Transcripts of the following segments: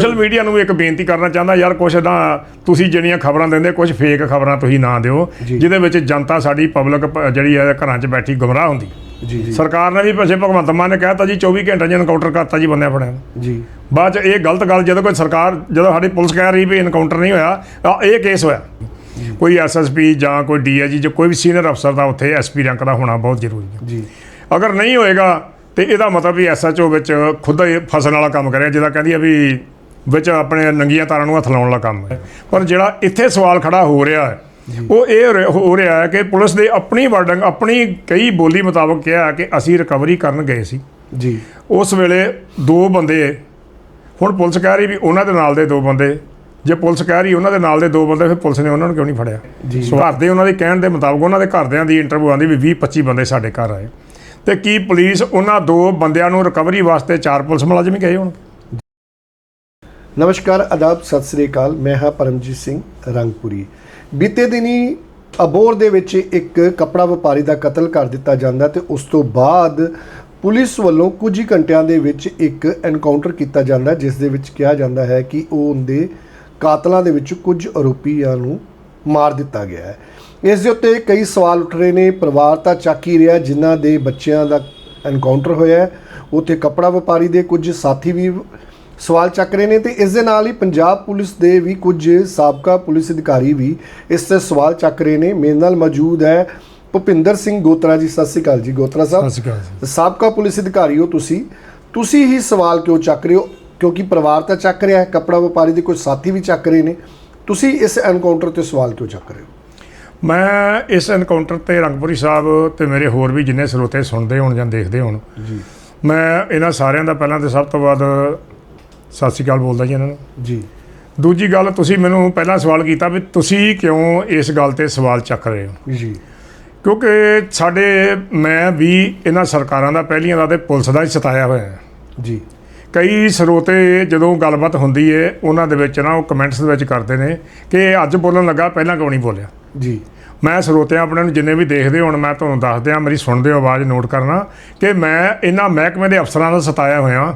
Social media ਨੂੰ ਵੀ ਇੱਕ ਬੇਨਤੀ ਕਰਨਾ ਚਾਹੁੰਦਾ ਯਾਰ ਕੁਛ ਨਾ ਤੁਸੀਂ ਜਿਹੜੀਆਂ ਖਬਰਾਂ ਦਿੰਦੇ ਕੁਝ ਫੇਕ ਖਬਰਾਂ ਤੁਸੀਂ ਨਾ ਦਿਓ। ਜਿਹਦੇ ਵਿੱਚ ਜਨਤਾ ਸਾਡੀ ਪਬਲਿਕ ਜਿਹੜੀ ਹੈ ਘਰਾਂ 'ਚ ਬੈਠੀ ਗੁੰਮਰਾਹ ਹੁੰਦੀ। ਜੀ ਜੀ। ਸਰਕਾਰ ਨੇ ਵੀ ਪਿਛੇ ਭਗਵੰਤ ਮਾਨ ਨੇ ਕਹਿਤਾ ਜੀ 24 ਘੰਟੇ 'ਚ ਐਨਕਾਊਂਟਰ ਕਰਤਾ ਜੀ ਬੰਦਿਆਂ ਫੜਿਆ। ਜੀ। ਬਾਅਦ 'ਚ ਇਹ ਗਲਤ ਗੱਲ ਜਦੋਂ ਕੋਈ ਸਰਕਾਰ ਜਦੋਂ ਸਾਡੀ ਪੁਲਿਸ ਕਹਿ ਰਹੀ ਵੀ ਐਨਕਾਊਂਟਰ ਨਹੀਂ ਹੋਇਆ ਇਹ ਕੇਸ ਹੋਇਆ। ਕੋਈ ਐਸਐਸਪੀ ਜਾਂ ਕੋਈ ਡੀਆਈਜੀ ਜਾਂ ਕੋਈ ਵੀ ਸੀਨੀਅਰ ਅਫਸਰ ਦਾ ਉੱਥੇ ਐਸਪੀ ਰੈਂਕ ਦਾ ਹੋਣਾ ਬਹੁਤ ਜ਼ਰੂਰੀ ਹੈ। ਜੀ। ਅਗਰ ਨਹੀਂ ਹੋਏਗਾ ਤੇ ਇਹਦਾ ਮਤਲਬ ਵੀ ਐਸਐਚਓ ਵਿੱਚ ਖੁਦ ਫਸਣ ਵਾਲਾ ਕੰਮ ਕਰਿਆ ਜਿਹਦਾ ਕਹਿੰਦੀ ਆ ਵੀ ਵਿੱਚ ਆਪਣੇ ਨੰਗੀਆਂ ਤਾਰਾਂ ਨੂੰ ਹੱਥ ਲਾਉਣ ਵਾਲਾ ਕੰਮ ਹੈ। ਪਰ ਜਿਹੜਾ ਇੱਥੇ ਸਵਾਲ ਖੜਾ ਹੋ ਰਿਹਾ ਹੈ ਉਹ ਇਹ ਹੋ ਰਿਹਾ- ਹੋ ਕਿ ਪੁਲਿਸ ਦੇ ਆਪਣੀ ਵਰਡਿੰਗ ਆਪਣੀ ਕਈ ਬੋਲੀ ਮੁਤਾਬਕ ਕਿਹਾ ਕਿ ਅਸੀਂ ਰਿਕਵਰੀ ਕਰਨ ਗਏ ਸੀ। ਜੀ। ਉਸ ਵੇਲੇ ਦੋ ਬੰਦੇ ਹੁਣ ਪੁਲਿਸ ਕਹਿ ਰਹੀ ਵੀ ਉਹਨਾਂ ਦੇ ਨਾਲ ਦੇ ਦੋ ਬੰਦੇ ਜੇ ਪੁਲਿਸ ਕਹਿ ਰਹੀ ਉਹਨਾਂ ਦੇ ਨਾਲ ਦੇ ਦੋ ਬੰਦੇ ਫਿਰ ਪੁਲਿਸ ਨੇ ਉਹਨਾਂ ਨੂੰ ਕਿਉਂ ਨਹੀਂ ਫੜਿਆ। ਸੋ ਘਰ ਦੇ ਉਹਨਾਂ ਦੇ ਕਹਿਣ ਦੇ ਮੁਤਾਬਕ ਉਹਨਾਂ ਦੇ ਘਰਦਿਆਂ ਦੀ ਇੰਟਰਵਿਊ ਆਂਦੀ ਵੀ 20 25 ਬੰਦੇ ਸਾਡੇ ਘਰ ਆਏ। ਤੇ ਕੀ ਪੁਲਿਸ ਉਹਨਾਂ ਦੋ ਬੰਦਿਆਂ ਨੂੰ ਰਿਕਵਰੀ ਵਾਸਤੇ ਚਾਰ ਪੁਲਿਸ ਮੁਲਾਜ਼ਮ ਹੀ ਗਏ ਹੋਣ ਨਮਸਕਾਰ ਆਦਾਬ ਸਤਿ ਸ੍ਰੀ ਅਕਾਲ। ਮੈਂ ਹਾਂ ਪਰਮਜੀਤ ਸਿੰਘ ਰੰਗਪੁਰੀ। ਬੀਤੇ ਦਿਨੀ ਅਬੋਰ ਦੇ ਵਿੱਚ ਇੱਕ ਕਪੜਾ ਵਪਾਰੀ ਦਾ ਕਤਲ ਕਰ ਦਿੱਤਾ ਜਾਂਦਾ ਤੇ ਉਸ ਤੋਂ ਬਾਅਦ ਪੁਲਿਸ ਵੱਲੋਂ ਕੁਝ ਹੀ ਘੰਟਿਆਂ ਦੇ ਵਿੱਚ ਇੱਕ ਐਨਕਾਊਂਟਰ ਕੀਤਾ ਜਾਂਦਾ, ਜਿਸ ਦੇ ਵਿੱਚ ਕਿਹਾ ਜਾਂਦਾ ਹੈ ਕਿ ਉਹ ਉਹਦੇ ਕਾਤਲਾਂ ਦੇ ਵਿੱਚ ਕੁਝ ਆਰੋਪੀਆਂ ਨੂੰ ਮਾਰ ਦਿੱਤਾ ਗਿਆ ਹੈ। ਇਸ ਦੇ ਉੱਤੇ ਕਈ ਸਵਾਲ ਉੱਠ ਰਹੇ ਨੇ। ਪਰਿਵਾਰ ਤਾਂ ਚੱਕ ਹੀ ਰਿਹਾ, ਜਿਨ੍ਹਾਂ ਦੇ ਬੱਚਿਆਂ ਦਾ ਐਨਕਾਊਂਟਰ ਹੋਇਆ ਉੱਥੇ ਕਪੜਾ ਵਪਾਰੀ ਦੇ ਕੁਝ ਸਾਥੀ ਵੀ ਸਵਾਲ ਚੱਕ ਰਹੇ ਨੇ ਤੇ ਇਸ ਦੇ ਨਾਲ ਹੀ ਪੰਜਾਬ ਪੁਲਿਸ ਦੇ ਵੀ ਕੁਝ ਸਾਬਕਾ ਪੁਲਿਸ ਅਧਿਕਾਰੀ ਵੀ ਇਸ ਤੇ ਸਵਾਲ ਚੱਕ ਰਹੇ ਨੇ। ਮੇਰੇ ਨਾਲ ਮੌਜੂਦ ਹੈ ਭੁਪਿੰਦਰ ਸਿੰਘ ਗੋਤਰਾ ਜੀ। ਸਤਿ ਸ਼੍ਰੀ ਅਕਾਲ ਜੀ ਗੋਤਰਾ ਸਾਹਿਬ। ਸ਼੍ਰੀ ਅਕਾਲ ਸਾਬਕਾ ਪੁਲਿਸ ਅਧਿਕਾਰੀ ਹੋ ਤੁਸੀਂ। ਤੁਸੀਂ ਹੀ ਸਵਾਲ ਕਿਉਂ ਚੱਕ ਰਹੇ ਹੋ? ਕਿਉਂਕਿ ਪਰਿਵਾਰ ਤਾਂ ਚੱਕ ਰਿਹਾ ਹੈ ਕਪੜਾ ਵਪਾਰੀ ਦੇ ਕੁਝ ਸਾਥੀ ਵੀ ਚੱਕ ਰਹੇ ਨੇ। ਤੁਸੀਂ ਇਸ ਐਨਕਾਊਂਟਰ ਤੇ ਸਵਾਲ ਕਿਉਂ ਚੱਕ ਰਹੇ ਹੋ? ਮੈਂ ਇਸ ਐਨਕਾਊਂਟਰ ਤੇ ਰੰਗਪੁਰੀ ਸਾਹਿਬ ਤੇ ਮੇਰੇ ਹੋਰ ਵੀ ਜਿੰਨੇ ਸਰੋਤੇ ਸੁਣਦੇ ਹੋਣ ਜਾਂ ਦੇਖਦੇ ਹੋਣ ਜੀ। ਮੈਂ ਇਹਨਾਂ ਸਾਰਿਆਂ ਦਾ ਪਹਿਲਾਂ ਤੇ ਸਭ ਤੋਂ ਬਾਅਦ ਸਤਿ ਸ਼੍ਰੀ ਅਕਾਲ ਬੋਲਦਾ ਜੀ ਇਹਨਾਂ ਨੂੰ। ਜੀ। ਦੂਜੀ ਗੱਲ ਤੁਸੀਂ ਮੈਨੂੰ ਪਹਿਲਾਂ ਸਵਾਲ ਕੀਤਾ ਵੀ ਤੁਸੀਂ ਕਿਉਂ ਇਸ ਗੱਲ ਤੇ ਸਵਾਲ ਚੱਕ ਰਹੇ ਹੋ? ਜੀ। ਕਿਉਂਕਿ ਸਾਡੇ ਮੈਂ ਵੀ ਇਹਨਾਂ ਸਰਕਾਰਾਂ ਦਾ ਪਹਿਲੀਆਂ ਦਾ ਤੇ ਪੁਲਿਸ ਦਾ ਹੀ ਸਤਾਇਆ ਹੋਇਆ ਜੀ। ਕਈ ਸਰੋਤੇ ਜਦੋਂ ਗੱਲਬਾਤ ਹੁੰਦੀ ਏ ਉਹਨਾਂ ਦੇ ਵਿੱਚ ਨਾ ਉਹ ਕਮੈਂਟਸ ਦੇ ਵਿੱਚ ਕਰਦੇ ਨੇ ਕਿ ਅੱਜ ਬੋਲਣ ਲੱਗਾ ਪਹਿਲਾਂ ਕਿਉਂ ਨਹੀਂ ਬੋਲਿਆ? ਜੀ। ਮੈਂ ਸਰੋਤਿਆਂ ਆਪਣੇ ਨੂੰ ਜਿੰਨੇ ਵੀ ਦੇਖਦੇ ਹੁਣ ਮੈਂ ਤੁਹਾਨੂੰ ਦੱਸ ਦਿਆਂ ਮੇਰੀ ਸੁਣਦੇ ਹੋ ਆਵਾਜ਼ ਨੋਟ ਕਰਨਾ ਕਿ ਮੈਂ ਇਹਨਾਂ ਮਹਿਕਮੇ ਦੇ ਅਫਸਰਾਂ ਦਾ ਸਤਾਇਆ ਹੋਇਆ।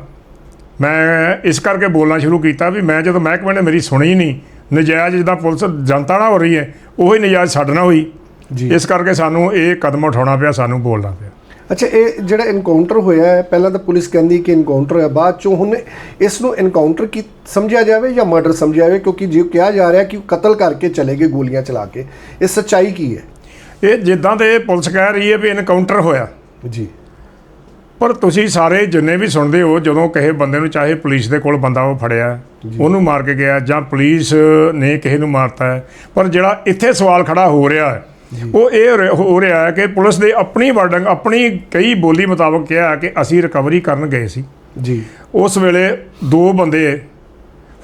ਮੈਂ ਇਸ ਕਰਕੇ ਬੋਲਣਾ ਸ਼ੁਰੂ ਕੀਤਾ ਵੀ ਮੈਂ ਜਦੋਂ ਮਹਿਕਮੇ ਨੇ ਮੇਰੀ ਸੁਣੀ ਨਹੀਂ ਨਜਾਇਜ਼ ਜਿੱਦਾਂ ਪੁਲਿਸ ਜਨਤਾ ਨਾਲ ਹੋ ਰਹੀ ਹੈ ਉਹੀ ਨਜਾਇਜ਼ ਸਾਡੇ ਨਾਲ ਹੋਈ। ਜੀ। ਇਸ ਕਰਕੇ ਸਾਨੂੰ ਇਹ ਕਦਮ ਉਠਾਉਣਾ ਪਿਆ ਸਾਨੂੰ ਬੋਲਣਾ ਪਿਆ। ਅੱਛਾ ਇਹ ਜਿਹੜਾ ਐਨਕਾਊਂਟਰ ਹੋਇਆ ਹੈ ਪਹਿਲਾਂ ਤਾਂ ਪੁਲਿਸ ਕਹਿੰਦੀ ਕਿ ਐਨਕਾਊਂਟਰ ਹੈ ਬਾਅਦ ਚੋਂ ਹੁਣ ਇਸ ਨੂੰ ਐਨਕਾਊਂਟਰ ਕੀ ਸਮਝਿਆ ਜਾਵੇ ਜਾਂ ਮਰਡਰ ਸਮਝਿਆ ਜਾਵੇ? ਕਿਉਂਕਿ ਜੇ ਕਿਹਾ ਜਾ ਰਿਹਾ ਕਿ ਕਤਲ ਕਰਕੇ ਚਲੇ ਗਏ ਗੋਲੀਆਂ ਚਲਾ ਕੇ ਇਹ ਸੱਚਾਈ ਕੀ ਹੈ? ਇਹ ਜਿੱਦਾਂ ਤੇ ਪੁਲਿਸ ਕਹਿ ਰਹੀ ਹੈ ਵੀ ਐਨਕਾਊਂਟਰ ਹੋਇਆ। ਜੀ। ਪਰ ਤੁਸੀਂ ਸਾਰੇ ਜਿੰਨੇ ਵੀ ਸੁਣਦੇ ਹੋ ਜਦੋਂ ਕਿਸੇ ਬੰਦੇ ਨੂੰ ਚਾਹੇ ਪੁਲਿਸ ਦੇ ਕੋਲ ਬੰਦਾ ਉਹ ਫੜਿਆ ਉਹਨੂੰ ਮਾਰ ਕੇ ਗਿਆ ਜਾਂ ਪੁਲਿਸ ਨੇ ਕਿਸੇ ਨੂੰ ਮਾਰਤਾ ਹੈ ਪਰ ਜਿਹੜਾ ਇੱਥੇ ਸਵਾਲ ਖੜਾ ਹੋ ਰਿਹਾ ਹੈ ਉਹ ਇਹ ਹੋ ਰਿਹਾ- ਹੋ ਰਿਹਾ ਹੈ ਕਿ ਪੁਲਿਸ ਦੇ ਆਪਣੀ ਵਰਡਿੰਗ ਆਪਣੀ ਕਈ ਬੋਲੀ ਮੁਤਾਬਕ ਕਿਹਾ ਕਿ ਅਸੀਂ ਰਿਕਵਰੀ ਕਰਨ ਗਏ ਸੀ। ਜੀ। ਉਸ ਵੇਲੇ ਦੋ ਬੰਦੇ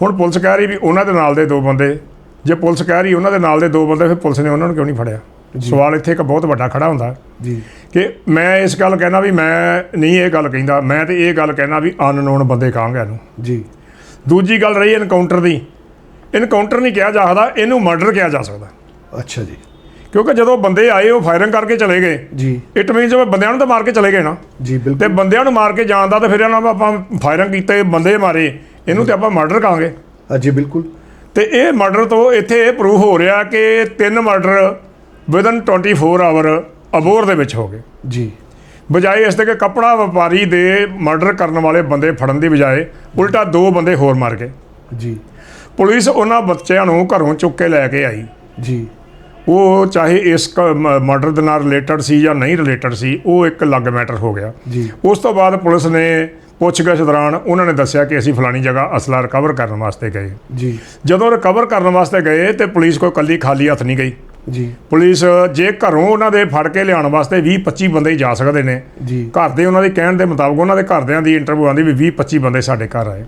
ਹੁਣ ਪੁਲਿਸ ਕਹਿ ਰਹੀ ਵੀ ਉਹਨਾਂ ਦੇ ਨਾਲ ਦੇ ਦੋ ਬੰਦੇ ਜੇ ਪੁਲਿਸ ਕਹਿ ਰਹੀ ਉਹਨਾਂ ਦੇ ਨਾਲ ਦੇ ਦੋ ਬੰਦੇ ਫਿਰ ਪੁਲਿਸ ਨੇ ਉਹਨਾਂ ਨੂੰ ਕਿਉਂ ਨਹੀਂ ਫੜਿਆ? ਸਵਾਲ ਇੱਥੇ ਇੱਕ ਬਹੁਤ ਵੱਡਾ ਖੜਾ ਹੁੰਦਾ। ਜੀ। ਕਿ ਮੈਂ ਇਸ ਗੱਲ ਕਹਿਣਾ ਵੀ ਮੈਂ ਨਹੀਂ ਇਹ ਗੱਲ ਕਹਿੰਦਾ ਮੈਂ ਤੇ ਇਹ ਗੱਲ ਕਹਿਣਾ ਵੀ ਅਨਨੋਨ ਬੰਦੇ ਕਹਾਂਗੇ ਇਹਨੂੰ। ਜੀ। ਦੂਜੀ ਗੱਲ ਰਹੀ ਐਨਕਾਊਂਟਰ ਦੀ। ਐਨਕਾਊਂਟਰ ਨਹੀਂ ਕਿਹਾ ਜਾ ਸਕਦਾ ਇਹਨੂੰ ਮਰਡਰ ਕਿਹਾ ਜਾ ਸਕਦਾ। ਅੱਛਾ ਜੀ। ਕਿਉਂਕਿ ਜਦੋਂ ਬੰਦੇ ਆਏ ਉਹ ਫਾਇਰਿੰਗ ਕਰਕੇ ਚਲੇ ਗਏ। ਜੀ। ਇਟ ਮੀਨਸ ਉਹ ਬੰਦਿਆਂ ਨੂੰ ਤਾਂ ਮਾਰ ਕੇ ਚਲੇ ਗਏ ਨਾ। ਜੀ ਤੇ ਬਿਲਕੁਲ ਬੰਦਿਆਂ ਨੂੰ ਮਾਰ ਕੇ ਜਾਣਦਾ ਤਾਂ ਫਿਰ ਇਹਨਾਂ ਨੂੰ ਆਪਾਂ ਫਾਇਰਿੰਗ ਕੀਤੇ ਬੰਦੇ ਮਾਰੇ। ਇਹਨੂੰ ਤੇ ਆਪਾਂ ਮਰਡਰ ਕਹਾਂਗੇ ਹਾਂ ਜੀ ਬਿਲਕੁਲ। ਤੇ ਇਹ ਮਰਡਰ ਤੋਂ ਇੱਥੇ ਇਹ ਪ੍ਰੂਵ ਹੋ ਰਿਹਾ ਕਿ ਤਿੰਨ ਮਰਡਰ ਵਿਦਨ 24 ਆਵਰ ਅਬੋਰ ਦੇ ਵਿੱਚ ਹੋ ਗਏ। ਜੀ। ਬਜਾਏ ਇਸ ਦੇ ਕਿ ਕਪੜਾ ਵਪਾਰੀ ਦੇ ਮਰਡਰ ਕਰਨ ਵਾਲੇ ਬੰਦੇ ਫੜਨ ਦੀ ਬਜਾਏ ਉਲਟਾ ਦੋ ਬੰਦੇ ਹੋਰ ਮਾਰ ਗਏ। ਜੀ। ਪੁਲਿਸ ਉਹਨਾਂ ਬੱਚਿਆਂ ਨੂੰ ਘਰੋਂ ਚੁੱਕ ਕੇ ਲੈ ਕੇ ਆਈ। ਜੀ। ਉਹ ਚਾਹੇ ਇਸ ਮਰਡਰ ਦੇ ਨਾਲ ਰਿਲੇਟਡ ਸੀ ਜਾਂ ਨਹੀਂ ਰਿਲੇਟਡ ਸੀ ਉਹ ਇੱਕ ਅਲੱਗ ਮੈਟਰ ਹੋ ਗਿਆ। ਜੀ। ਉਸ ਤੋਂ ਬਾਅਦ ਪੁਲਿਸ ਨੇ ਪੁੱਛਗਿੱਛ ਦੌਰਾਨ ਉਹਨਾਂ ਨੇ ਦੱਸਿਆ ਕਿ ਅਸੀਂ ਫਲਾਣੀ ਜਗ੍ਹਾ ਅਸਲਾ ਰਿਕਵਰ ਕਰਨ ਵਾਸਤੇ ਗਏ। ਜੀ। ਜਦੋਂ ਰਿਕਵਰ ਕਰਨ ਵਾਸਤੇ ਗਏ ਤੇ ਪੁਲਿਸ ਕੋਈ ਕੱਲੀ ਖਾਲੀ ਹੱਥ ਨਹੀਂ ਗਈ। ਜੀ। ਪੁਲਿਸ ਜੇ ਘਰੋਂ ਉਹਨਾਂ ਦੇ ਫੜ ਕੇ ਲਿਆਉਣ ਵਾਸਤੇ 20 25 ਬੰਦੇ ਹੀ ਜਾ ਸਕਦੇ ਨੇ। ਜੀ। ਘਰ ਦੇ ਉਹਨਾਂ ਦੇ ਕਹਿਣ ਦੇ ਮੁਤਾਬਕ ਉਹਨਾਂ ਦੇ ਘਰਦਿਆਂ ਦੀ ਇੰਟਰਵਿਊ ਆਂਦੀ ਵੀ 20 25 ਬੰਦੇ ਸਾਡੇ ਘਰ ਆਏ।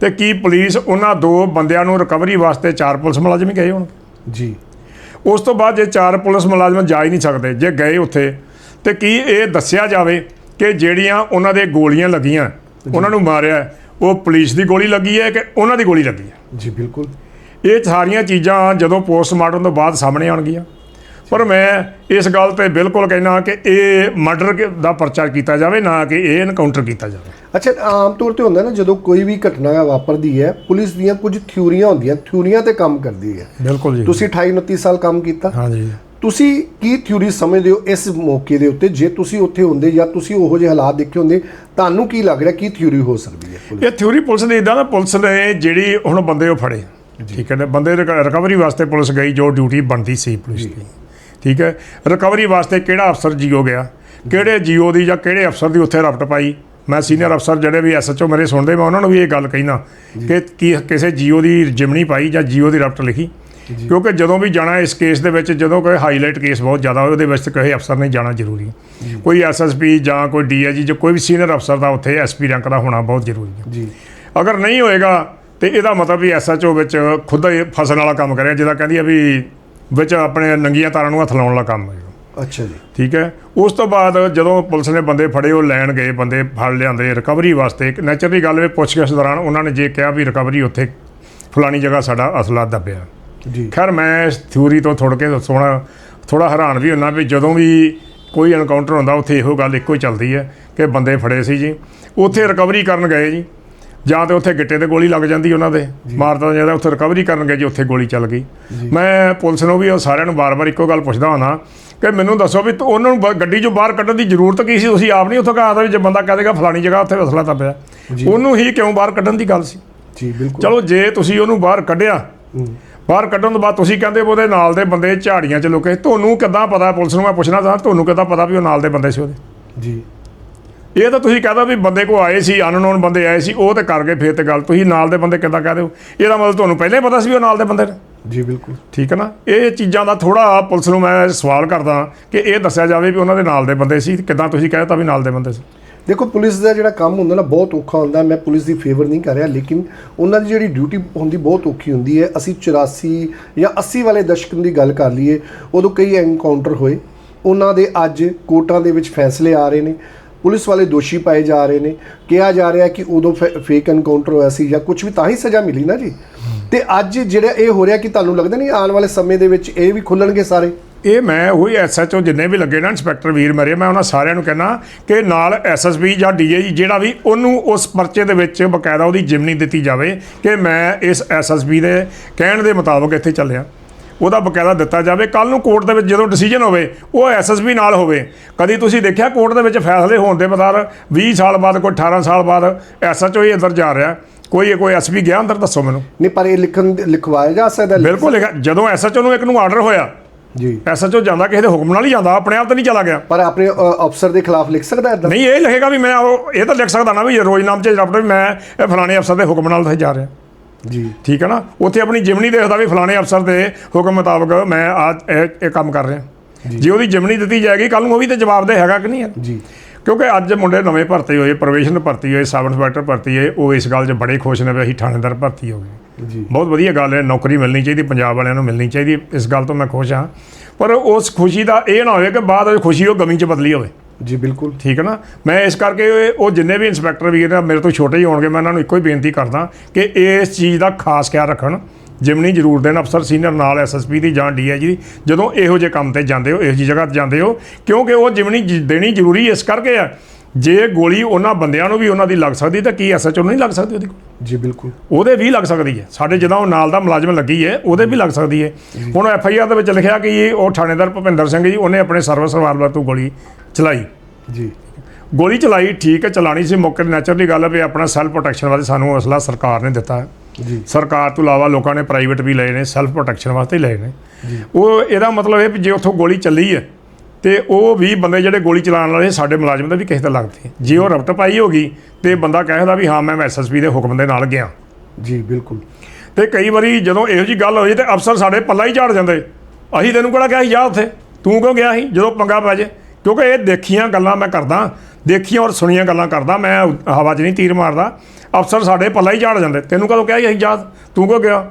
ਤੇ ਕੀ ਪੁਲਿਸ ਉਹਨਾਂ ਦੋ ਬੰਦਿਆਂ ਨੂੰ ਰਿਕਵਰੀ ਵਾਸਤੇ ਚਾਰ ਪੁਲਿਸ ਮੁਲਾਜ਼ਮ ਹੀ ਗਏ ਹੋਣ? ਜੀ। ਉਸ ਤੋਂ ਬਾਅਦ ਜੇ ਚਾਰ ਪੁਲਿਸ ਮੁਲਾਜ਼ਮ ਜਾ ਹੀ ਨਹੀਂ ਸਕਦੇ ਜੇ ਗਏ ਉੱਥੇ ਤੇ ਕੀ ਇਹ ਦੱਸਿਆ ਜਾਵੇ ਕਿ ਜਿਹੜੀਆਂ ਉਹਨਾਂ ਦੇ ਗੋਲੀਆਂ ਲੱਗੀਆਂ ਉਹਨਾਂ ਨੂੰ ਮਾਰਿਆ ਉਹ ਪੁਲਿਸ ਦੀ ਗੋਲੀ ਲੱਗੀ ਹੈ ਕਿ ਉਹਨਾਂ ਦੀ ਗੋਲੀ ਲੱਗੀ ਹੈ? ਜੀ ਬਿਲਕੁਲ। ਇਹ ਸਾਰੀਆਂ ਚੀਜ਼ਾਂ ਜਦੋਂ ਪੋਸਟਮਾਰਟਮ ਤੋਂ ਬਾਅਦ ਸਾਹਮਣੇ ਆਉਣਗੀਆਂ। ਪਰ ਮੈਂ ਇਸ ਗੱਲ ਤੇ ਬਿਲਕੁਲ ਕਹਿਣਾ ਕਿ ਇਹ ਮਰਡਰ ਦਾ ਪਰਚਾ ਕੀਤਾ ਜਾਵੇ ਨਾ ਕਿ ਇਹ ਐਨਕਾਊਂਟਰ ਕੀਤਾ ਜਾਵੇ। ਅੱਛਾ ਆਮ ਤੌਰ ਤੇ ਹੁੰਦਾ ਨਾ ਜਦੋਂ ਕੋਈ ਵੀ ਘਟਨਾ ਵਾਪਰਦੀ ਹੈ ਪੁਲਿਸ ਦੀਆਂ ਕੁਝ ਥਿਊਰੀਆਂ ਹੁੰਦੀਆਂ ਥਿਊਰੀਆਂ ਤੇ ਕੰਮ ਕਰਦੀ ਹੈ। ਬਿਲਕੁਲ ਜੀ। ਤੁਸੀਂ 28 29 ਸਾਲ ਕੰਮ ਕੀਤਾ। ਹਾਂਜੀ ਤੁਸੀਂ ਕੀ ਥਿਊਰੀ ਸਮਝਦੇ ਹੋ ਇਸ ਮੌਕੇ ਦੇ ਉੱਤੇ? ਜੇ ਤੁਸੀਂ ਉੱਥੇ ਹੁੰਦੇ ਜਾਂ ਤੁਸੀਂ ਉਹੋ ਜਿਹੇ ਹਾਲਾਤ ਦੇਖੇ ਹੁੰਦੇ ਤੁਹਾਨੂੰ ਕੀ ਲੱਗ ਰਿਹਾ ਕੀ ਥਿਊਰੀ ਹੋ ਸਕਦੀ ਹੈ ਇਹ ਥਿਊਰੀ ਪੁਲਿਸ ਨੇ ਇਦਾਂ ਨਾ ਪੁਲਿਸ ਨੇ ਜਿਹੜੀ ਹੁਣ ਬੰਦੇ ਉਹ ਫੜੇ। ਠੀਕ ਹੈ ਨਾ? ਬੰਦੇ ਰਿਕਵਰੀ ਵਾਸਤੇ ਪੁਲਿਸ ਗਈ ਜੋ ਡਿਊਟੀ ਬਣਦੀ ਸੀ ਪੁਲਿਸ ਦੀ। ਠੀਕ ਹੈ? ਰਿਕਵਰੀ ਵਾਸਤੇ ਕਿਹੜਾ ਅਫਸਰ ਜੀਓ ਗਿਆ? ਕਿਹੜੇ ਜੀਓ ਦੀ ਜਾਂ ਕਿਹੜੇ ਅਫਸਰ ਦੀ ਉੱਥੇ ਰਫਟ ਪਾਈ? ਮੈਂ ਸੀਨੀਅਰ ਅਫਸਰ ਜਿਹੜੇ ਵੀ ਐਸਐਚਓ ਮੇਰੇ ਸੁਣਦੇ ਮੈਂ ਉਹਨਾਂ ਨੂੰ ਵੀ ਇਹ ਗੱਲ ਕਹਿਣਾ ਕਿ ਕੀ ਕਿਸੇ ਜੀਓ ਦੀ ਜਿਮਣੀ ਪਾਈ ਜਾਂ ਜੀਓ ਦੀ ਰਫਟ ਲਿਖੀ। ਕਿਉਂਕਿ ਜਦੋਂ ਵੀ ਜਾਣਾ ਇਸ ਕੇਸ ਦੇ ਵਿੱਚ ਜਦੋਂ ਕੋਈ ਹਾਈਲਾਈਟ ਕੇਸ ਬਹੁਤ ਜ਼ਿਆਦਾ ਹੋਵੇ ਉਹਦੇ ਵਿੱਚ ਕਿਸੇ ਅਫਸਰ ਨੇ ਜਾਣਾ ਜ਼ਰੂਰੀ ਹੈ। ਕੋਈ ਐਸਐਸਪੀ ਜਾਂ ਕੋਈ ਡੀਆਈਜੀ ਜਾਂ ਕੋਈ ਵੀ ਸੀਨੀਅਰ ਅਫਸਰ ਦਾ ਉੱਥੇ ਐਸਪੀ ਰੈਂਕ ਦਾ ਹੋਣਾ ਬਹੁਤ ਜ਼ਰੂਰੀ ਹੈ। ਜੀ। ਅਗਰ ਨਹੀਂ ਹੋਏਗਾ ਤੇ ਇਹਦਾ ਮਤਲਬ ਵੀ ਐਸਐਚਓ ਵਿੱਚ ਖੁਦ ਹੀ ਫਸਣ ਵਾਲਾ ਕੰਮ ਕਰਿਆ ਜਿਹਦਾ ਕਹਿੰਦੀ ਆ ਵੀ ਵਿੱਚ ਆਪਣੇ ਨੰਗੀਆਂ ਤਾਰਾਂ ਨੂੰ ਹੱਥ ਲਾਉਣ ਵਾਲਾ ਕੰਮ ਹੈ। ਅੱਛਾ ਜੀ। ਠੀਕ ਹੈ? ਉਸ ਤੋਂ ਬਾਅਦ ਜਦੋਂ ਪੁਲਿਸ ਨੇ ਬੰਦੇ ਫੜੇ ਉਹ ਲੈਣ ਗਏ ਬੰਦੇ ਫੜ ਲਿਆਂਦੇ ਰਿਕਵਰੀ ਵਾਸਤੇ। ਇੱਕ ਨੈਚੁਰਲੀ ਗੱਲ ਵੀ ਪੁੱਛਗਿੱਛ ਦੌਰਾਨ ਉਹਨਾਂ ਨੇ ਜੇ ਕਿਹਾ ਵੀ ਰਿਕਵਰੀ ਉੱਥੇ ਫਲਾਣੀ ਜਗ੍ਹਾ ਸਾਡਾ ਅਸਲਾ ਦੱਬਿਆ। ਜੀ। ਖੈਰ ਮੈਂ ਇਸ ਥਿਊਰੀ ਤੋਂ ਥੋੜ ਕੇ ਸੋਣਾ ਥੋੜਾ ਹੈਰਾਨ ਵੀ ਹੁੰਨਾ ਵੀ ਜਦੋਂ ਵੀ ਕੋਈ ਐਨਕਾਊਂਟਰ ਹੁੰਦਾ ਉੱਥੇ ਇਹੋ ਗੱਲ ਇੱਕੋ ਹੀ ਚੱਲਦੀ ਹੈ ਕਿ ਬੰਦੇ ਫੜੇ ਸੀ ਜੀ। ਉੱਥੇ ਰਿਕਵਰੀ ਕਰਨ ਗਏ ਜੀ। ਜਾਂ ਤੇ ਉੱਥੇ ਗਿੱਟੇ ਤੇ ਗੋਲੀ ਲੱਗ ਜਾਂਦੀ ਉਹਨਾਂ ਦੇ। ਮਾਰਦਾ ਜਾਂਦਾ ਉੱਥੇ ਰਿਕਵਰੀ ਕਰਨ ਗਏ ਜੀ ਉੱਥੇ ਗੋਲੀ ਚੱਲ ਗਈ। ਮੈਂ ਪੁਲਿਸ ਨੂੰ ਵੀ ਉਹ ਸਾਰਿਆਂ ਨੂੰ ਬਾਰ-ਬਾਰ ਇੱਕੋ ਗੱਲ ਪੁੱਛਦਾ ਹਾਂ ਕਿ ਮੈਨੂੰ ਦੱਸੋ ਵੀ ਤੂੰ ਉਹਨਾਂ ਨੂੰ ਗੱਡੀ 'ਚੋਂ ਬਾਹਰ ਕੱਢਣ ਦੀ ਜ਼ਰੂਰਤ ਕੀ ਸੀ? ਤੁਸੀਂ ਆਪ ਨਹੀਂ ਉੱਥੋਂ ਕਹਾ ਵੀ ਜੇ ਬੰਦਾ ਕਹਿ ਦੇਗਾ ਫਲਾਣੀ ਜਗ੍ਹਾ ਉੱਥੇ ਅਸਲਾ ਦੱਬਿਆ ਉਹਨੂੰ ਹੀ ਕਿਉਂ ਬਾਹਰ ਕੱਢਣ ਦੀ ਗੱਲ ਸੀ? ਜੀ ਬਿਲਕੁਲ। ਚਲੋ ਜੇ ਤੁਸੀਂ ਉਹਨੂੰ ਬਾਹਰ ਕੱਢਿਆ ਬਾਹਰ ਕੱਢਣ ਤੋਂ ਬਾਅਦ ਤੁਸੀਂ ਕਹਿੰਦੇ ਉਹਦੇ ਨਾਲ ਦੇ ਬੰਦੇ ਝਾੜੀਆਂ 'ਚ ਲੁਕੇ। ਤੁਹਾਨੂੰ ਕਿੱਦਾਂ ਪਤਾ? ਪੁਲਿਸ ਨੂੰ ਮੈਂ ਪੁੱਛਣਾ ਚਾਹਾਂ ਤੁਹਾਨੂੰ ਕਿੱਦਾਂ ਪਤਾ ਵੀ ਉਹ ਨਾਲ ਦੇ ਬੰਦੇ ਸੀ ਉਹਦੇ? ਜੀ। ਇਹ ਤਾਂ ਤੁਸੀਂ ਕਹਦਾ ਵੀ ਬੰਦੇ ਕੋ ਆਏ ਸੀ ਅਨਨੋਨ ਬੰਦੇ ਆਏ ਸੀ ਉਹ ਤੇ ਕਰ ਗਏ ਫੇਰ ਤੇ ਗੱਲ। ਤੁਸੀਂ ਨਾਲ ਦੇ ਬੰਦੇ ਕਿੱਦਾਂ ਕਹਦੇ ਹੋ? ਇਹਦਾ ਮਤਲਬ ਤੁਹਾਨੂੰ ਪਹਿਲਾਂ ਹੀ ਪਤਾ ਸੀ ਵੀ ਉਹ ਨਾਲ ਦੇ ਬੰਦੇ ਨੇ? ਜੀ ਬਿਲਕੁਲ। ਠੀਕ ਹੈ ਨਾ? ਇਹ ਚੀਜ਼ਾਂ ਦਾ ਥੋੜਾ ਪੁਲਿਸ ਨੂੰ ਮੈਂ ਸਵਾਲ ਕਰਦਾ ਕਿ ਇਹ ਦੱਸਿਆ ਜਾਵੇ ਵੀ ਉਹਨਾਂ ਦੇ ਨਾਲ ਦੇ ਬੰਦੇ ਸੀ ਕਿੱਦਾਂ ਤੁਸੀਂ ਕਹਿਤਾ ਵੀ ਨਾਲ ਦੇ ਬੰਦੇ ਸੀ? ਦੇਖੋ ਪੁਲਿਸ ਦਾ ਜਿਹੜਾ ਕੰਮ ਹੁੰਦਾ ਨਾ ਬਹੁਤ ਔਖਾ ਹੁੰਦਾ। ਮੈਂ ਪੁਲਿਸ ਦੀ ਫੇਵਰ ਨਹੀਂ ਕਰ ਰਿਹਾ ਲੇਕਿਨ ਉਹਨਾਂ ਦੀ ਜਿਹੜੀ ਡਿਊਟੀ ਹੁੰਦੀ ਬਹੁਤ ਔਖੀ ਹੁੰਦੀ ਹੈ। ਅਸੀਂ 84 ਜਾਂ 80 ਵਾਲੇ ਦਸ਼ਕ ਦੀ ਗੱਲ ਕਰ ਲਈਏ ਉਦੋਂ ਕਈ ਐਨਕਾਊਂਟਰ ਹੋਏ। ਉਹਨਾਂ ਦੇ ਅੱਜ ਕੋਰਟਾਂ ਦੇ ਵਿੱਚ ਫੈਸਲੇ ਆ ਰਹੇ ਨੇ। ਪੁਲਿਸ ਵਾਲੇ ਦੋਸ਼ੀ ਪਾਏ ਜਾ ਰਹੇ ਨੇ। ਕਿਹਾ ਜਾ ਰਿਹਾ ਕਿ ਉਦੋਂ ਫੇਕ ਐਨਕਾਊਂਟਰ ਹੋਇਆ ਸੀ ਜਾਂ ਕੁਝ ਵੀ, ਤਾਂ ਹੀ ਸਜ਼ਾ ਮਿਲੀ ਨਾ ਜੀ। ਤੇ ਅੱਜ ਜਿਹੜਾ ਇਹ ਹੋ ਰਿਹਾ ਕਿ ਤੁਹਾਨੂੰ ਲੱਗਦਾ ਨਹੀਂ ਆਉਣ ਵਾਲੇ ਸਮੇਂ ਦੇ ਵਿੱਚ ਇਹ ਵੀ ਖੁੱਲਣਗੇ ਸਾਰੇ? ਇਹ ਮੈਂ ਉਹੀ ਐਸਐਚਓ ਜਿੰਨੇ ਵੀ ਲੱਗੇ ਨਾ ਇੰਸਪੈਕਟਰ ਵੀਰ ਮਰੇ, ਮੈਂ ਉਹਨਾਂ ਸਾਰਿਆਂ ਨੂੰ ਕਹਿੰਦਾ ਕਿ ਨਾਲ ਐਸਐਸਬੀ ਜਾਂ ਡੀਏਜੀ ਜਿਹੜਾ ਵੀ ਉਹਨੂੰ ਉਸ ਪਰਚੇ ਦੇ ਵਿੱਚ ਬਕਾਇਦਾ ਉਹਦੀ ਜਿਮਨੀ ਦਿੱਤੀ ਜਾਵੇ ਕਿ ਮੈਂ ਇਸ ਐਸਐਸਬੀ ਦੇ ਕਹਿਣ ਦੇ ਮੁਤਾਬਕ ਇੱਥੇ ਚੱਲਿਆ। ਉਹਦਾ ਬਕਾਇਦਾ ਦਿੱਤਾ ਜਾਵੇ। ਕੱਲ ਨੂੰ ਕੋਰਟ ਦੇ ਵਿੱਚ ਜਦੋਂ ਡਿਸੀਜਨ ਹੋਵੇ ਉਹ ਐਸਐਸਬੀ ਨਾਲ ਹੋਵੇ। ਕਦੀ ਤੁਸੀਂ ਦੇਖਿਆ ਕੋਰਟ ਦੇ ਵਿੱਚ ਫੈਸਲੇ ਹੋਣ ਦੇ ਬਦਾਰ 20 ਸਾਲ ਬਾਅਦ ਕੋਈ 18 ਸਾਲ ਬਾਅਦ ਐਸਐਚਓ ਹੀ ਅੰਦਰ ਜਾ ਰਿਹਾ? ਕੋਈ ਕੋਈ ਐਸਪੀ ਗਿਆ ਅੰਦਰ? ਦੱਸੋ ਮੈਨੂੰ। ਨਹੀਂ ਪਰ ਇਹ ਲਿਖਣ ਲਿਖਵਾਇਆ ਜਾ ਸਕਦਾ ਬਿਲਕੁਲ ਜਦੋਂ ਐਸਐਚਓ ਨੂੰ ਇੱਕ ਨੂੰ ਆਰਡਰ ਹੋਇਆ ਜੀ। ਐਸਐਚਓ ਜਾਂਦਾ ਕਿਸੇ ਦੇ ਹੁਕਮ ਨਾਲ ਹੀ ਜਾਂਦਾ ਆਪਣੇ ਆਪ ਤਾਂ ਨਹੀਂ ਚਲਾ ਗਿਆ। ਪਰ ਆਪਣੇ ਅਫਸਰ ਦੇ ਖਿਲਾਫ ਲਿਖ ਸਕਦਾ ਹੈ ਨਹੀਂ ਇਹ ਲਿਖੇਗਾ ਵੀ ਮੈਂ ਉਹ ਇਹ ਤਾਂ ਲਿਖ ਸਕਦਾ ਨਾ ਵੀ ਰੋਜ਼ਨਾਮ ਚ ਵੀ ਮੈਂ ਇਹ ਫਲਾਣੇ ਅਫਸਰ ਦੇ ਹੁਕਮ ਨਾਲ ਉੱਥੇ ਜਾ ਰਿਹਾ। ਜੀ। ਠੀਕ ਹੈ ਨਾ? ਉੱਥੇ ਆਪਣੀ ਜਿਮਨੀ ਦੇਖਦਾ ਵੀ ਫਲਾਣੇ ਅਫਸਰ ਦੇ ਹੁਕਮ ਮੁਤਾਬਕ ਮੈਂ ਆ ਇਹ ਕੰਮ ਕਰ ਰਿਹਾ। ਜੇ। ਉਹਦੀ ਜਿਮਨੀ ਦਿੱਤੀ ਜਾਏਗੀ ਕੱਲ ਨੂੰ ਉਹ ਵੀ ਤੇ ਜਵਾਬ ਦੇ ਹੈਗਾ ਕਿ ਨਹੀਂ ਹੈ? ਜੀ। ਕਿਉਂਕਿ ਅੱਜ ਮੁੰਡੇ ਨਵੇਂ ਭਰਤੀ ਹੋਏ ਪ੍ਰੋਬੇਸ਼ਨ ਭਰਤੀ ਹੋਏ ਸਬ ਇੰਸਪੈਕਟਰ ਭਰਤੀ ਹੋਏ ਉਹ ਇਸ ਗੱਲ 'ਚ ਬੜੇ ਖੁਸ਼ ਨੇ ਵੀ ਅਸੀਂ ਥਾਣੇਦਾਰ ਭਰਤੀ ਹੋ ਗਏ। ਜੀ। ਬਹੁਤ ਵਧੀਆ ਗੱਲ ਹੈ ਨੌਕਰੀ ਮਿਲਣੀ ਚਾਹੀਦੀ ਪੰਜਾਬ ਵਾਲਿਆਂ ਨੂੰ ਮਿਲਣੀ ਚਾਹੀਦੀ ਇਸ ਗੱਲ ਤੋਂ ਮੈਂ ਖੁਸ਼ ਹਾਂ। ਪਰ ਉਸ ਖੁਸ਼ੀ ਦਾ ਇਹ ਨਾ ਹੋਵੇ ਕਿ ਬਾਅਦ ਵਿੱਚ ਖੁਸ਼ੀ ਉਹ ਗਮੀ 'ਚ ਬਦਲੀ ਹੋਵੇ। ਜੀ ਬਿਲਕੁਲ। ਠੀਕ ਹੈ ਨਾ? ਮੈਂ ਇਸ ਕਰਕੇ ਉਹ ਜਿੰਨੇ ਵੀ ਇੰਸਪੈਕਟਰ ਵੀਰ ਨੇ ਮੇਰੇ ਤੋਂ ਛੋਟੇ ਹੀ ਹੋਣਗੇ ਮੈਂ ਉਹਨਾਂ ਨੂੰ ਇੱਕੋ ਹੀ ਬੇਨਤੀ ਕਰਦਾ ਕਿ ਇਸ ਚੀਜ਼ ਦਾ ਖਾਸ ਖਿਆਲ ਰੱਖਣ। ਜਿਮਨੀ ਜ਼ਰੂਰ ਦੇਣ ਅਫਸਰ ਸੀਨੀਅਰ ਨਾਲ ਐਸਐਸਪੀ ਦੀ ਜਾਂ ਡੀਆਈਜੀ ਦੀ ਜਦੋਂ ਇਹੋ ਜਿਹੇ ਕੰਮ ਤੇ ਜਾਂਦੇ ਹੋ ਇਹੋ ਜਿਹੀ ਜਗ੍ਹਾ ਤੇ ਜਾਂਦੇ ਹੋ ਕਿਉਂਕਿ ਉਹ ਜਿਮਨੀ ਦੇਣੀ ਜ਼ਰੂਰੀ ਇਸ ਕਰਕੇ ਆ। ਜੇ ਗੋਲੀ ਉਹਨਾਂ ਬੰਦਿਆਂ ਨੂੰ ਵੀ ਉਹਨਾਂ ਦੀ ਲੱਗ ਸਕਦੀ ਤਾਂ ਕੀ ਐਸਐਚਓ ਨੂੰ ਨਹੀਂ ਲੱਗ ਸਕਦੀ ਉਹਦੀ? ਜੀ ਬਿਲਕੁਲ। ਉਹਦੇ ਵੀ ਲੱਗ ਸਕਦੀ ਹੈ। ਸਾਡੇ ਜਦੋਂ ਉਹ ਨਾਲ ਦਾ ਮੁਲਾਜ਼ਮ ਲੱਗੀ ਹੈ ਉਹਦੇ ਵੀ ਲੱਗ ਸਕਦੀ ਹੈ। ਹੁਣ ਐਫ ਆਈ ਆਰ ਦੇ ਵਿੱਚ ਲਿਖਿਆ ਕਿ ਉਹ ਥਾਣੇਦਾਰ ਭੁਪਿੰਦਰ ਸਿੰਘ ਜੀ ਉਹਨੇ ਆਪਣੇ ਸਰਵਿਸ ਰਿਵਾਲਵਰ ਤੋਂ ਗੋਲੀ ਚਲਾਈ। ਜੀ। ਗੋਲੀ ਚਲਾਈ ਠੀਕ ਹੈ ਚਲਾਣੀ ਸੀ। ਮੌਕੇ ਤੇ ਨੈਚੁਰਲੀ ਗੱਲ ਹੈ ਵੀ ਆਪਣਾ ਸੈਲਫ ਪ੍ਰੋਟੈਕਸ਼ਨ ਵਾਸਤੇ ਸਾਨੂੰ ਅਸਲਾ ਸਰਕਾਰ ਨੇ ਦਿੱਤਾ। ਹੈ ਜੀ। ਸਰਕਾਰ ਤੋਂ ਇਲਾਵਾ ਲੋਕਾਂ ਨੇ ਪ੍ਰਾਈਵੇਟ ਵੀ ਲਏ ਨੇ ਸੈਲਫ ਪ੍ਰੋਟੈਕਸ਼ਨ ਵਾਸਤੇ ਹੀ ਲਏ ਨੇ। ਉਹ ਇਹਦਾ ਮਤਲਬ ਇਹ ਵੀ ਜੇ ਉੱਥੋਂ ਗੋਲੀ ਚੱਲੀ ਹੈ ਤੇ ਉਹ ਵੀ ਬੰਦੇ ਜਿਹੜੇ ਗੋਲੀ ਚਲਾਉਣ ਵਾਲੇ ਸਾਡੇ ਮੁਲਾਜ਼ਮ ਦਾ ਵੀ ਕਿਸੇ ਤੇ ਲੱਗਦੇ ਜੇ ਉਹ ਰਫਟ ਪਾਈ ਹੋਗੀ ਤੇ ਬੰਦਾ ਕਹਿੰਦਾ ਵੀ ਹਾਂ ਮੈਂ ਐਸਐਸਪੀ ਦੇ ਹੁਕਮ ਦੇ ਨਾਲ ਗਿਆ। ਜੀ ਬਿਲਕੁਲ। ਤੇ ਕਈ ਵਾਰੀ ਜਦੋਂ ਇਹੋ ਜੀ ਗੱਲ ਹੋਈ ਤੇ ਅਫਸਰ ਸਾਡੇ ਪੱਲਾ ਹੀ ਝਾੜ ਜਾਂਦੇ। ਅਸੀਂ ਤੈਨੂੰ ਕਿਹੜਾ ਕਿਹਾ ਸੀ ਜਾ ਉੱਥੇ। ਤੂੰ ਕਿਉਂ ਗਿਆ ਸੀ? ਜਦੋਂ ਪੰਗਾ ਪੈ ਜੇ। ਕਿਉਂਕਿ ਇਹ ਦੇਖੀਆਂ ਗੱਲਾਂ ਮੈਂ ਕਰਦਾ ਦੇਖੀਆਂ ਔਰ ਸੁਣੀਆਂ ਗੱਲਾਂ ਕਰਦਾ ਮੈਂ ਹਵਾ 'ਚ ਨਹੀਂ ਤੀਰ ਮਾਰਦਾ। ਅਫਸਰ ਸਾਡੇ ਪੱਲਾ ਹੀ ਝਾੜ ਜਾਂਦੇ। ਤੈਨੂੰ ਕਦੋਂ ਕਿਹਾ ਸੀ ਅਸੀਂ ਜਾ ਤੂੰ ਕਿਉਂ ਗਿਆ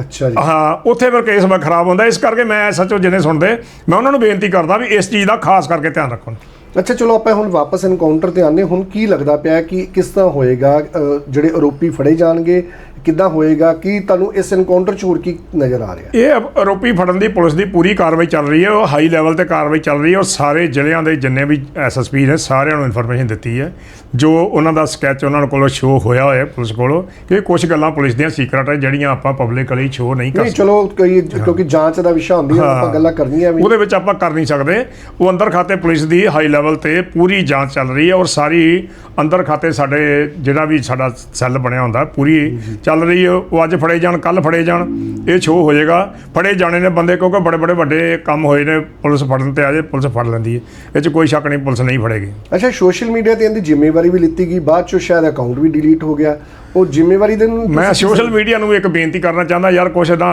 ਅੱਛਾ ਜੀ। ਹਾਂ ਉੱਥੇ ਫਿਰ ਕੇਸ ਮੈਂ ਖਰਾਬ ਹੁੰਦਾ ਇਸ ਕਰਕੇ ਮੈਂ ਸੱਚੋ ਜਿਹਨੇ ਸੁਣਦੇ ਮੈਂ ਉਹਨਾਂ ਨੂੰ ਬੇਨਤੀ ਕਰਦਾ ਵੀ ਇਸ ਚੀਜ਼ ਦਾ ਖਾਸ ਕਰਕੇ ਧਿਆਨ ਰੱਖਣ ਅੱਛਾ ਚਲੋ ਆਪਾਂ ਹੁਣ ਵਾਪਸ ਐਨਕਾਊਂਟਰ ਤੇ ਆਨੇ ਹੁਣ ਕੀ ਲੱਗਦਾ ਪਿਆ ਕਿ ਕਿਸ ਤਰ੍ਹਾਂ ਹੋਏਗਾ? ਜਿਹੜੇ ਆਰੋਪੀ ਫੜੇ ਜਾਣਗੇ ਕਿੱਦਾਂ ਹੋਏਗਾ? ਕੀ ਤੁਹਾਨੂੰ ਇਸ ਐਨਕਾਊਂਟਰ 'ਚ ਹੋਰ ਕੀ ਨਜ਼ਰ ਆ ਰਿਹਾ? ਇਹ ਆਰੋਪੀ ਫੜਨ ਦੀ ਪੁਲਿਸ ਦੀ ਪੂਰੀ ਕਾਰਵਾਈ ਚੱਲ ਰਹੀ ਹੈ। ਉਹ ਹਾਈ ਲੈਵਲ ਤੇ ਕਾਰਵਾਈ ਚੱਲ ਰਹੀ ਹੈ। ਉਹ ਸਾਰੇ ਜ਼ਿਲ੍ਹਿਆਂ ਦੇ ਜਿੰਨੇ ਵੀ ਐਸਐਸਪੀ ਨੇ ਸਾਰਿਆਂ ਨੂੰ ਇਨਫੋਰਮੇਸ਼ਨ ਦਿੱਤੀ ਹੈ। ਜੋ ਉਹਨਾਂ ਦਾ ਸਕੈਚ ਉਹਨਾਂ ਕੋਲੋਂ ਸ਼ੋਅ ਹੋਇਆ ਹੋਇਆ ਪੁਲਿਸ ਕੋਲੋਂ ਕਿ ਕੁਝ ਗੱਲਾਂ ਪੁਲਿਸ ਦੀਆਂ ਸੀਕ੍ਰੇਟ ਹੈ ਜਿਹੜੀਆਂ ਆਪਾਂ ਪਬਲਿਕਲੀ ਸ਼ੋਅ ਨਹੀਂ ਕਰ ਨਹੀਂ ਚਲੋ ਕੋਈ ਕਿਉਂਕਿ ਜਾਂਚ ਦਾ ਵਿਸ਼ਾ ਹੁੰਦੀ ਹੈ ਆਪਾਂ। ਗੱਲਾਂ ਕਰਨੀਆਂ ਵੀ। ਉਹਦੇ ਵਿੱਚ ਆਪਾਂ ਕਰ ਨਹੀਂ ਸਕਦੇ। ਉਹ ਅੰਦਰ ਖਾਤੇ ਪੁਲਿਸ ਦੀ ਹਾਈ ਲੈਵਲ ਤੇ ਪੂਰੀ ਜਾਂਚ ਚੱਲ ਰਹੀ ਹੈ ਔਰ ਸਾਰੀ ਅੰਦਰ ਖਾਤੇ ਸਾਡੇ ਜਿਹੜਾ ਵੀ ਸਾਡਾ ਸੈੱਲ ਬਣਿਆ ਹੁੰਦਾ ਪੂਰੀ ਚੱਲ ਰਹੀ ਹੈ ਉਹ ਅੱਜ ਫੜੇ ਜਾਣ ਕੱਲ ਫੜੇ ਜਾਣ ਇਹ ਸ਼ੋਅ ਹੋ ਜਾਏਗਾ ਫੜੇ ਜਾਣੇ ਨੇ ਬੰਦੇ ਕਿਉਂਕਿ ਬੜੇ ਬੜੇ ਵੱਡੇ ਕੰਮ ਹੋਏ ਨੇ ਪੁਲਿਸ ਫੜਨ ਤੇ ਆ ਜੇ ਪੁਲਿਸ ਫੜ ਲੈਂਦੀ ਹੈ। ਇਹ 'ਚ ਕੋਈ ਸ਼ੱਕ ਨਹੀਂ ਪੁਲਿਸ ਨਹੀਂ ਫੜੇਗੀ। ਅੱਛਾ ਸੋਸ਼ਲ ਮੀਡੀਆ ਤੇ ਇਹਦੀ ਜ਼ਿੰਮੇਵਾਰੀ ਵੀ ਲਿੱਤੀ ਗਈ ਬਾਅਦ ਚੋਂ ਸ਼ਾਇਦ ਅਕਾਊਂਟ ਵੀ ਡਿਲੀਟ ਹੋ ਗਿਆ। ਉਹ ਜ਼ਿੰਮੇਵਾਰੀ ਦੇ ਮੈਂ ਸੋਸ਼ਲ ਮੀਡੀਆ ਨੂੰ ਇੱਕ ਬੇਨਤੀ ਕਰਨਾ ਚਾਹੁੰਦਾ ਯਾਰ ਕੁਛ ਨਾ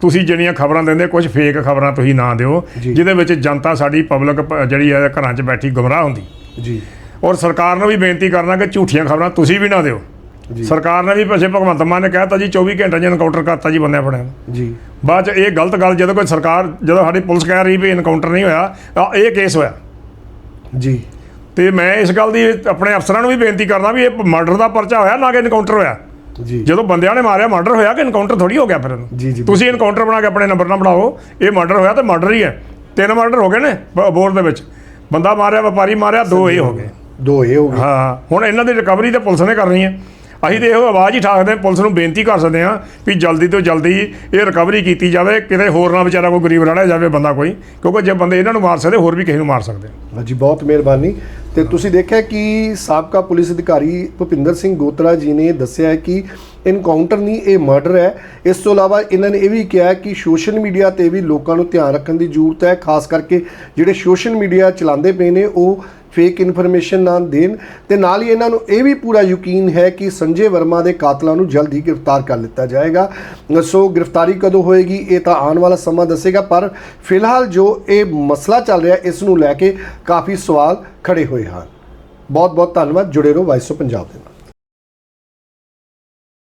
ਤੁਸੀਂ ਜਿਹੜੀਆਂ ਖਬਰਾਂ ਦਿੰਦੇ ਕੁਝ ਫੇਕ ਖਬਰਾਂ ਤੁਸੀਂ ਨਾ ਦਿਓ। ਜਿਹਦੇ ਵਿੱਚ ਜਨਤਾ ਸਾਡੀ ਪਬਲਿਕ ਜਿਹੜੀ ਹੈ ਘਰਾਂ 'ਚ ਬੈਠੀ ਗੁੰਮਰਾਹ ਹੁੰਦੀ। ਜੀ। ਔਰ ਸਰਕਾਰ ਨੂੰ ਵੀ ਬੇਨਤੀ ਕਰਨਾ ਕਿ ਝੂਠੀਆਂ ਖਬਰਾਂ ਤੁਸੀਂ ਵੀ ਨਾ ਦਿਓ। ਸਰਕਾਰ ਨੇ ਵੀ ਪਿਛੇ ਭਗਵੰਤ ਮਾਨ ਨੇ ਕਹਿਤਾ ਜੀ 24 ਘੰਟੇ 'ਚ ਐਨਕਾਊਂਟਰ ਕਰਤਾ ਜੀ ਬੰਦਿਆਂ ਫੜਿਆ। ਜੀ। ਬਾਅਦ 'ਚ ਇਹ ਗਲਤ ਗੱਲ ਜਦੋਂ ਕੋਈ ਸਰਕਾਰ ਜਦੋਂ ਸਾਡੀ ਪੁਲਿਸ ਕਹਿ ਰਹੀ ਵੀ ਐਨਕਾਊਂਟਰ ਨਹੀਂ ਹੋਇਆ ਤਾਂ ਇਹ ਕੇਸ ਹੋਇਆ। ਜੀ। ਤੇ ਮੈਂ ਇਸ ਗੱਲ ਦੀ ਆਪਣੇ ਅਫਸਰਾਂ ਨੂੰ ਵੀ ਬੇਨਤੀ ਕਰਦਾ ਵੀ ਇਹ ਮਰਡਰ ਦਾ ਪਰਚਾ ਹੋਇਆ ਨਾ ਕਿ ਐਨਕਾਊਂਟਰ ਹੋਇਆ? ਜੀ। ਜਦੋਂ ਬੰਦਿਆਂ ਨੇ ਮਾਰਿਆ ਮਰਡਰ ਹੋਇਆ ਕਿ ਐਨਕਾਊਂਟਰ ਥੋੜੀ ਹੋ ਗਿਆ ਫਿਰ? ਇਹਨੂੰ। ਜੀ, ਜੀ, ਤੁਸੀਂ ਐਨਕਾਊਂਟਰ ਬਣਾ ਕੇ ਆਪਣੇ ਨੰਬਰ ਨਾਲ ਬਣਾਓ ਇਹ ਮਰਡਰ ਹੋਇਆ ਤੇ ਮਰਡਰ ਹੀ ਹੈ। ਤਿੰਨ ਮਰਡਰ ਹੋ ਗਏ ਨੇ ਬੋਰ ਦੇ ਵਿੱਚ। ਬੰਦਾ ਮਾਰਿਆ ਵਪਾਰੀ ਮਾਰਿਆ ਦੋ ਇਹ ਹੋ ਗਏ। ਦੋ ਇਹ ਹੋ ਗਏ। ਹਾਂ ਹੁਣ ਇਹਨਾਂ ਦੀ ਰਿਕਵਰੀ ਤੇ ਪੁਲਿਸ ਨੇ ਕਰਨੀ ਹੈ। ਅਸੀਂ ਤੇ ਇਹੋ ਆਵਾਜ਼ ਹੀ ਠਾਕਦੇ ਹਾਂ, ਪੁਲਿਸ ਨੂੰ ਬੇਨਤੀ ਕਰ ਸਕਦੇ ਹਾਂ ਵੀ ਜਲਦੀ ਤੋਂ ਜਲਦੀ ਇਹ ਰਿਕਵਰੀ ਕੀਤੀ ਜਾਵੇ ਕਿਤੇ ਹੋਰ ਨਾ ਵਿਚਾਰਾ ਕੋਈ ਗਰੀਬ ਰੜਿਆ ਜਾਵੇ ਬੰਦਾ ਕੋਈ ਕਿਉਂਕਿ ਜੇ ਬੰਦੇ ਇਹਨਾਂ ਨੂੰ ਮਾਰ ਸਕਦੇ ਹੋਰ ਵੀ ਕਿਸੇ ਨੂੰ ਮਾਰ ਸਕਦੇ ਹਾਂਜੀ ਬਹੁਤ ਮਿਹਰਬਾਨੀ। ਤੇ ਤੁਸੀਂ ਦੇਖਿਆ ਕਿ ਸਾਬਕਾ ਪੁਲਿਸ ਅਧਿਕਾਰੀ ਭੁਪਿੰਦਰ ਸਿੰਘ ਗੋਤਰਾ ਜੀ ਨੇ ਦੱਸਿਆ ਹੈ ਕਿ ਇਨਕਾਊਂਟਰ ਨਹੀਂ ਇਹ ਮਰਡਰ ਹੈ। ਇਸ ਤੋਂ ਇਲਾਵਾ ਇਹਨਾਂ ਨੇ ਇਹ ਵੀ ਕਿਹਾ ਕਿ ਸੋਸ਼ਲ ਮੀਡੀਆ ਤੇ ਵੀ ਲੋਕਾਂ ਨੂੰ ਧਿਆਨ ਰੱਖਣ ਦੀ ਜ਼ਰੂਰਤ ਹੈ ਖਾਸ ਕਰਕੇ ਜਿਹੜੇ ਸੋਸ਼ਲ ਮੀਡੀਆ ਚਲਾਉਂਦੇ ਪਏ ਨੇ ਉਹ ਫੇਕ ਇਨਫੋਰਮੇਸ਼ਨ ਨਾ ਦੇਣ ਤੇ ਨਾਲ ਹੀ ਇਹਨਾਂ ਨੂੰ ਇਹ ਵੀ ਪੂਰਾ ਯਕੀਨ ਹੈ ਕਿ ਸੰਜੇ ਵਰਮਾ ਦੇ ਕਾਤਲਾਂ ਨੂੰ ਜਲਦੀ ਗ੍ਰਿਫਤਾਰ ਕਰ ਲਿੱਤਾ ਜਾਏਗਾ। ਸੋ ਗ੍ਰਿਫਤਾਰੀ ਕਦੋਂ ਹੋਏਗੀ ਇਹ ਤਾਂ ਆਉਣ ਵਾਲਾ ਸਮਾਂ ਦੱਸੇਗਾ, ਪਰ ਫਿਲਹਾਲ ਜੋ ਇਹ ਮਸਲਾ ਚੱਲ ਰਿਹਾ, ਇਸ ਨੂੰ ਲੈ ਕੇ ਕਾਫੀ ਸਵਾਲ ਖੜੇ ਹੋਏ ਹਨ। ਬਹੁਤ ਬਹੁਤ ਧੰਨਵਾਦ, ਜੁੜੇ ਰਹੋ ਵਾਇਸ ਆਫ ਪੰਜਾਬ ਦੇ ਨਾਲ।